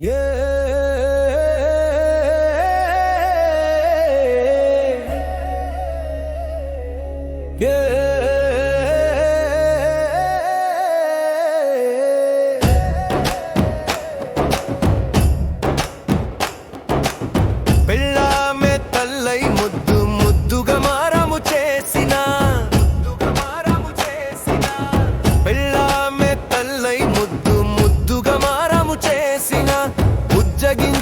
Yeah.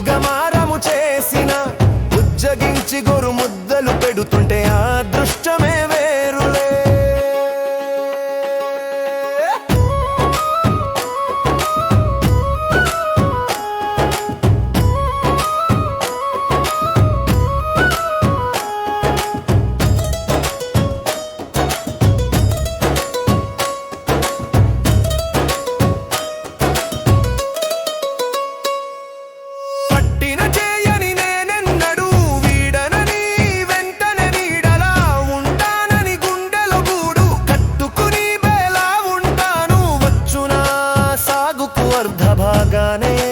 యుగమారము చేసిన. ఉజ్జగించి గొరు ముద్దలు పెడుతుంటే ఆ దృష్టమే money.